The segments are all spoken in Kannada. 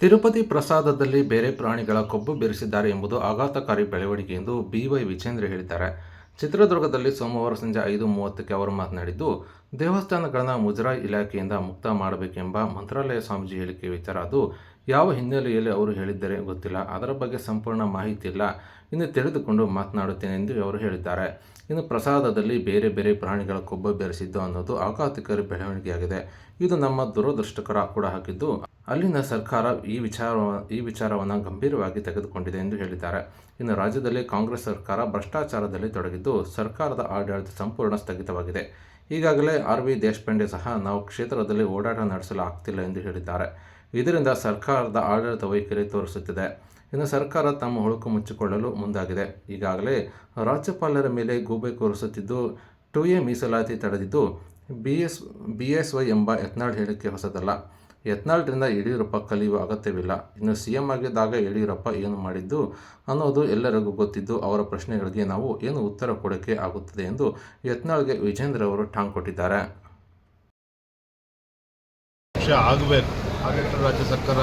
ತಿರುಪತಿ ಪ್ರಸಾದದಲ್ಲಿ ಬೇರೆ ಪ್ರಾಣಿಗಳ ಕೊಬ್ಬು ಬೆರೆಸಿದ್ದಾರೆ ಎಂಬುದು ಆಘಾತಕಾರಿ ಬೆಳವಣಿಗೆ ಎಂದು ಬಿವೈ ವಿಜೇಂದ್ರ ಹೇಳಿದ್ದಾರೆ. ಚಿತ್ರದುರ್ಗದಲ್ಲಿ ಸೋಮವಾರ ಸಂಜೆ ಐದು ಮೂವತ್ತಕ್ಕೆ ಅವರು ಮಾತನಾಡಿದ್ದು ದೇವಸ್ಥಾನಗಳನ್ನು ಮುಜರಾಯಿ ಇಲಾಖೆಯಿಂದ ಮುಕ್ತ ಮಾಡಬೇಕೆಂಬ ಮಂತ್ರಾಲಯ ಸ್ವಾಮೀಜಿ ಹೇಳಿಕೆ ವಿಚಾರ. ಅದು ಯಾವ ಹಿನ್ನೆಲೆಯಲ್ಲಿ ಅವರು ಹೇಳಿದ್ದರೆ ಗೊತ್ತಿಲ್ಲ. ಅದರ ಬಗ್ಗೆ ಸಂಪೂರ್ಣ ಮಾಹಿತಿ ಇಲ್ಲ. ಇನ್ನು ತಿಳಿದುಕೊಂಡು ಮಾತನಾಡುತ್ತೇನೆ ಎಂದು ಅವರು ಹೇಳಿದ್ದಾರೆ. ಇನ್ನು ಪ್ರಸಾದದಲ್ಲಿ ಬೇರೆ ಬೇರೆ ಪ್ರಾಣಿಗಳ ಕೊಬ್ಬ ಬೆರೆಸಿದ್ದು ಅನ್ನೋದು ಆಘಾತಕಾರಿ ಬೆಳವಣಿಗೆಯಾಗಿದೆ. ಇದು ನಮ್ಮ ದುರದೃಷ್ಟಕರ ಕೂಡ ಹಾಕಿದ್ದು. ಅಲ್ಲಿನ ಸರ್ಕಾರ ಈ ವಿಚಾರ, ಈ ವಿಚಾರವನ್ನು ಗಂಭೀರವಾಗಿ ತೆಗೆದುಕೊಂಡಿದೆ ಎಂದು ಹೇಳಿದ್ದಾರೆ. ಇನ್ನು ರಾಜ್ಯದಲ್ಲಿ ಕಾಂಗ್ರೆಸ್ ಸರ್ಕಾರ ಭ್ರಷ್ಟಾಚಾರದಲ್ಲಿ ತೊಡಗಿದ್ದು, ಸರ್ಕಾರದ ಆಡಳಿತ ಸಂಪೂರ್ಣ ಸ್ಥಗಿತವಾಗಿದೆ. ಈಗಾಗಲೇ ಆರ್ ವಿ ದೇಶಪಾಂಡೆ ಸಹ ನಾವು ಕ್ಷೇತ್ರದಲ್ಲಿ ಓಡಾಟ ನಡೆಸಲು ಆಗ್ತಿಲ್ಲ ಎಂದು ಹೇಳಿದ್ದಾರೆ. ಇದರಿಂದ ಸರ್ಕಾರದ ಆಡಳಿತ ವೈಖರಿ ತೋರಿಸುತ್ತಿದೆ. ಇನ್ನು ಸರ್ಕಾರ ತಮ್ಮ ಹುಳುಕು ಮುಚ್ಚಿಕೊಳ್ಳಲು ಮುಂದಾಗಿದೆ. ಈಗಾಗಲೇ ರಾಜ್ಯಪಾಲರ ಮೇಲೆ ಗೂಬೆ ಕೋರಿಸುತ್ತಿದ್ದು ಟು ಎ ಮೀಸಲಾತಿ ತಡೆದಿದ್ದು, B S B S Y ಎಂಬ ಯತ್ನಾಳ್ ಹೇಳಿಕೆ ಹೊಸದಲ್ಲ. ಯತ್ನಾಳ್ರಿಂದ ಯಡಿಯೂರಪ್ಪ ಕಲಿಯುವ ಅಗತ್ಯವಿಲ್ಲ. ಇನ್ನು ಸಿ ಎಂ ಆಗಿದ್ದಾಗ ಯಡಿಯೂರಪ್ಪ ಏನು ಮಾಡಿದ್ದು? ಅನ್ನೋದು ಎಲ್ಲರಿಗೂ ಗೊತ್ತಿದ್ದು ಅವರ ಪ್ರಶ್ನೆಗಳಿಗೆ ನಾವು ಏನು ಉತ್ತರ ಕೊಡೋಕೆ ಆಗುತ್ತದೆ ಎಂದು ಯತ್ನಾಳ್ಗೆ ವಿಜೇಂದ್ರ ಅವರು ಟಾಂಗ್ ಕೊಟ್ಟಿದ್ದಾರೆ. ಆಗಬೇಕು. ರಾಜ್ಯ ಸರ್ಕಾರ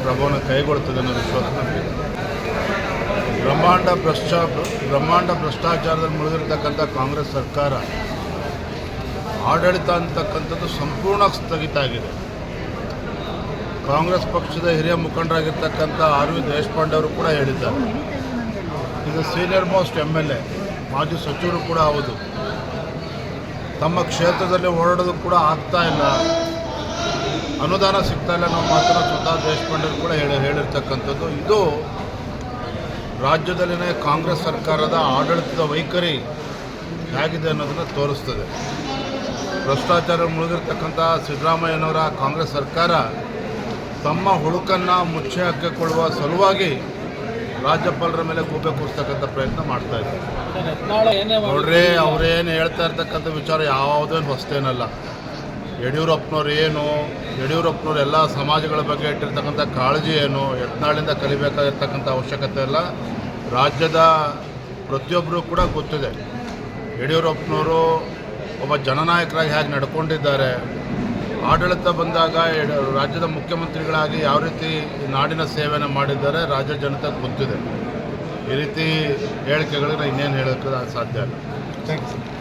ಕ್ರಮವನ್ನು ಕೈಗೊಳ್ಳುತ್ತದೆ ಅನ್ನೋ ವಿಶ್ವಾಸ ಬ್ರಹ್ಮಾಂಡ ಭ್ರಷ್ಟಾ, ಬ್ರಹ್ಮಾಂಡ ಭ್ರಷ್ಟಾಚಾರದಲ್ಲಿ ಮುಳುಗಿರ್ತಕ್ಕಂಥ ಕಾಂಗ್ರೆಸ್ ಸರ್ಕಾರ ಆಡಳಿತ ಅಂತಕ್ಕಂಥದ್ದು ಸಂಪೂರ್ಣ ಸ್ಥಗಿತ ಆಗಿದೆ. ಕಾಂಗ್ರೆಸ್ ಪಕ್ಷದ ಹಿರಿಯ ಮುಖಂಡರಾಗಿರ್ತಕ್ಕಂಥ ಆರ್ ವಿ ದೇಶಪಾಂಡೆ ಅವರು ಕೂಡ ಹೇಳಿದ್ದಾರೆ. ಇದು senior most M L A, ಮಾಜಿ ಸಚಿವರು ಕೂಡ ಹೌದು. ತಮ್ಮ ಕ್ಷೇತ್ರದಲ್ಲಿ ಓಡಾಡೋದು ಕೂಡ ಆಗ್ತಾ ಇಲ್ಲ. ಅನುದಾನ ಸಿಗ್ತಾ ಇಲ್ಲ ನಾವು ಮಾತನ್ನು ಸ್ವತಃ ದೇಶಪಾಂಡೆ ಕೂಡ ಹೇಳಿ, ಹೇಳಿರ್ತಕ್ಕಂಥದ್ದು. ಇದು ರಾಜ್ಯದಲ್ಲಿನ ಕಾಂಗ್ರೆಸ್ ಸರ್ಕಾರದ ಆಡಳಿತದ ವೈಖರಿ ಹೇಗಿದೆ ಅನ್ನೋದನ್ನು ತೋರಿಸ್ತದೆ. ಭ್ರಷ್ಟಾಚಾರ ಮುಳುಗಿರ್ತಕ್ಕಂಥ ಸಿದ್ದರಾಮಯ್ಯನವರ ಕಾಂಗ್ರೆಸ್ ಸರ್ಕಾರ ತಮ್ಮ ಹುಡುಕನ್ನು ಮುಚ್ಚಿ ಹಾಕಿಕೊಳ್ಳುವ ಸಲುವಾಗಿ ರಾಜ್ಯಪಾಲರ ಮೇಲೆ ಗೂಬೆ ಕೂರಿಸ್ತಕ್ಕಂಥ ಪ್ರಯತ್ನ ಮಾಡ್ತಾ ಇದ್ದಾರೆ. ನೋಡ್ರಿ, ಅವ್ರೇನು ಹೇಳ್ತಾ ಇರ್ತಕ್ಕಂಥ ವಿಚಾರ ಯಾವುದೇನು ಹೊಸ್ತೇನಲ್ಲ ಯಡಿಯೂರಪ್ಪನವ್ರು ಏನು, ಯಡಿಯೂರಪ್ಪನವ್ರು ಎಲ್ಲ ಸಮಾಜಗಳ ಬಗ್ಗೆ ಇಟ್ಟಿರ್ತಕ್ಕಂಥ ಕಾಳಜಿ ಏನು, ಯತ್ನಾಳಿಂದ ಕಲಿಬೇಕಾಗಿರ್ತಕ್ಕಂಥ ಅವಶ್ಯಕತೆ ಇಲ್ಲ ರಾಜ್ಯದ ಪ್ರತಿಯೊಬ್ಬರು ಕೂಡ ಗೊತ್ತಿದೆ. ಯಡಿಯೂರಪ್ಪನವರು ಒಬ್ಬ ಜನನಾಯಕರಾಗಿ ಹೇಗೆ ನಡ್ಕೊಂಡಿದ್ದಾರೆ ಆಡಳಿತ ಬಂದಾಗ ರಾಜ್ಯದ ಮುಖ್ಯಮಂತ್ರಿಗಳಾಗಿ ಯಾವ ರೀತಿ ನಾಡಿನ ಸೇವೆಯನ್ನು ಮಾಡಿದ್ದಾರೆ, ರಾಜ್ಯ ಜನತೆ ಗೊತ್ತಿದೆ. ಈ ರೀತಿ ಹೇಳಿಕೆಗಳಿಗೆ ಇನ್ನೇನು ಹೇಳೋಕ್ಕೆ ಸಾಧ್ಯ ಇಲ್ಲ. Thank you